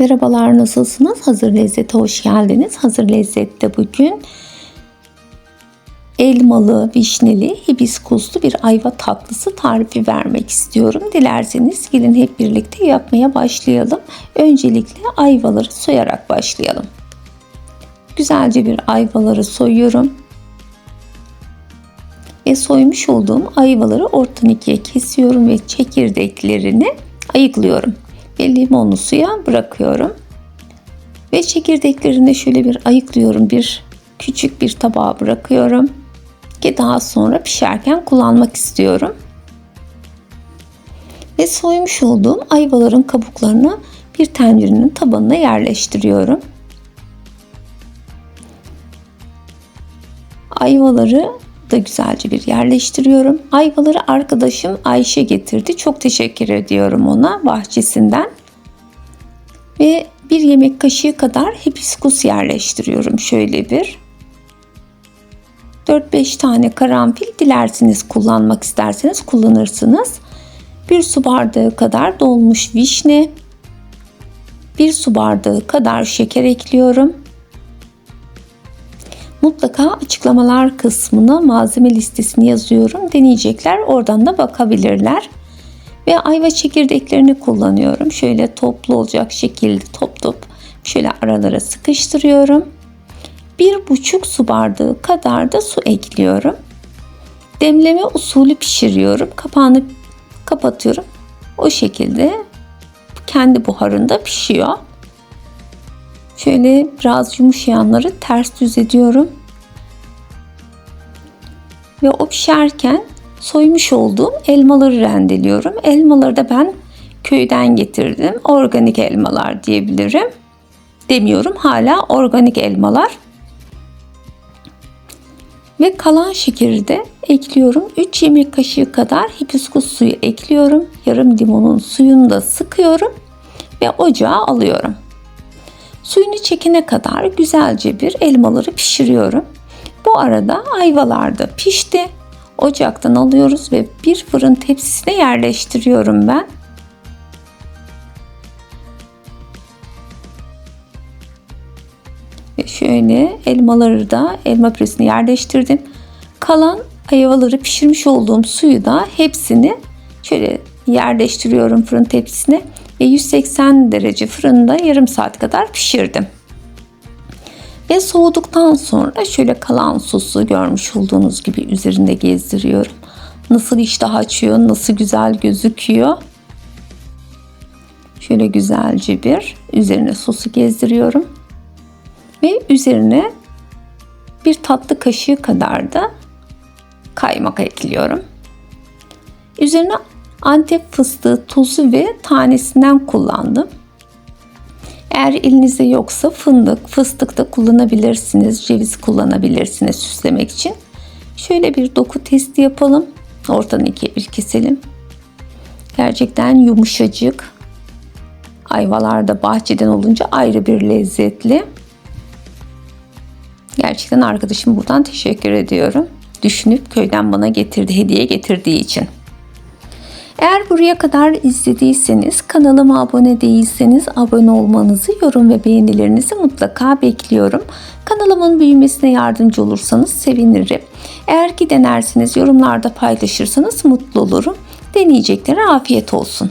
Merhabalar nasılsınız? Hazır Lezzet'e hoş geldiniz. Hazır Lezzet'te bugün elmalı, vişneli, hibiskuslu bir ayva tatlısı tarifi vermek istiyorum. Dilerseniz gelin hep birlikte yapmaya başlayalım. Öncelikle ayvaları soyarak başlayalım. Güzelce bir ayvaları soyuyorum. Ve soymuş olduğum ayvaları ortadan ikiye kesiyorum ve çekirdeklerini ayıklıyorum ve limonlu suya bırakıyorum. Ve çekirdeklerini şöyle bir ayıklıyorum. Bir küçük bir tabağa bırakıyorum. Ki daha sonra pişerken kullanmak istiyorum. Ve soymuş olduğum ayvaların kabuklarını bir tencerenin tabanına yerleştiriyorum. Ayvaları da güzelce bir yerleştiriyorum. Ayvaları arkadaşım Ayşe getirdi. Çok teşekkür ediyorum ona bahçesinden. Ve bir yemek kaşığı kadar hibiskus yerleştiriyorum şöyle bir. 4-5 tane karanfil dilerseniz kullanmak isterseniz kullanırsınız. Bir su bardağı kadar dolmuş vişne, bir su bardağı kadar şeker ekliyorum. Mutlaka açıklamalar kısmına malzeme listesini yazıyorum. Deneyecekler oradan da bakabilirler. Ve ayva çekirdeklerini kullanıyorum. Şöyle toplu olacak şekilde top top şöyle aralara sıkıştırıyorum. Bir buçuk su bardağı kadar da su ekliyorum. Demleme usulü pişiriyorum. Kapağını kapatıyorum. O şekilde kendi buharında pişiyor. Şöyle biraz yumuşayanları ters düz ediyorum. Ve o pişerken soymuş olduğum elmaları rendeliyorum. Elmaları da ben köyden getirdim. Organik elmalar diyebilirim. Demiyorum hala organik elmalar. Ve kalan şekeri de ekliyorum. 3 yemek kaşığı kadar hibiskus suyu ekliyorum. Yarım limonun suyunu da sıkıyorum ve ocağa alıyorum. Suyunu çekene kadar güzelce bir elmaları pişiriyorum. Bu arada ayvalar da pişti. Ocaktan alıyoruz ve bir fırın tepsisine yerleştiriyorum ben. Ve şöyle elmaları da elma püresine yerleştirdim. Kalan ayvaları pişirmiş olduğum suyu da hepsini şöyle yerleştiriyorum fırın tepsisine ve 180 derece fırında yarım saat kadar pişirdim. Ve soğuduktan sonra şöyle kalan sosu görmüş olduğunuz gibi üzerinde gezdiriyorum. Nasıl iştah açıyor, nasıl güzel gözüküyor. Şöyle güzelce bir üzerine sosu gezdiriyorum. Ve üzerine bir tatlı kaşığı kadar da kaymak ekliyorum. Üzerine Antep fıstığı tozu ve tanesinden kullandım. Eğer elinizde yoksa fındık, fıstık da kullanabilirsiniz. Ceviz kullanabilirsiniz süslemek için. Şöyle bir doku testi yapalım. Ortadan ikiye bir keselim. Gerçekten yumuşacık. Ayvalar da bahçeden olunca ayrı bir lezzetli. Gerçekten arkadaşım buradan teşekkür ediyorum. Düşünüp köyden bana getirdi, hediye getirdiği için. Eğer buraya kadar izlediyseniz, kanalıma abone değilseniz abone olmanızı, yorum ve beğenilerinizi mutlaka bekliyorum. Kanalımın büyümesine yardımcı olursanız sevinirim. Eğer ki denersiniz, yorumlarda paylaşırsanız mutlu olurum. Deneyeceklere afiyet olsun.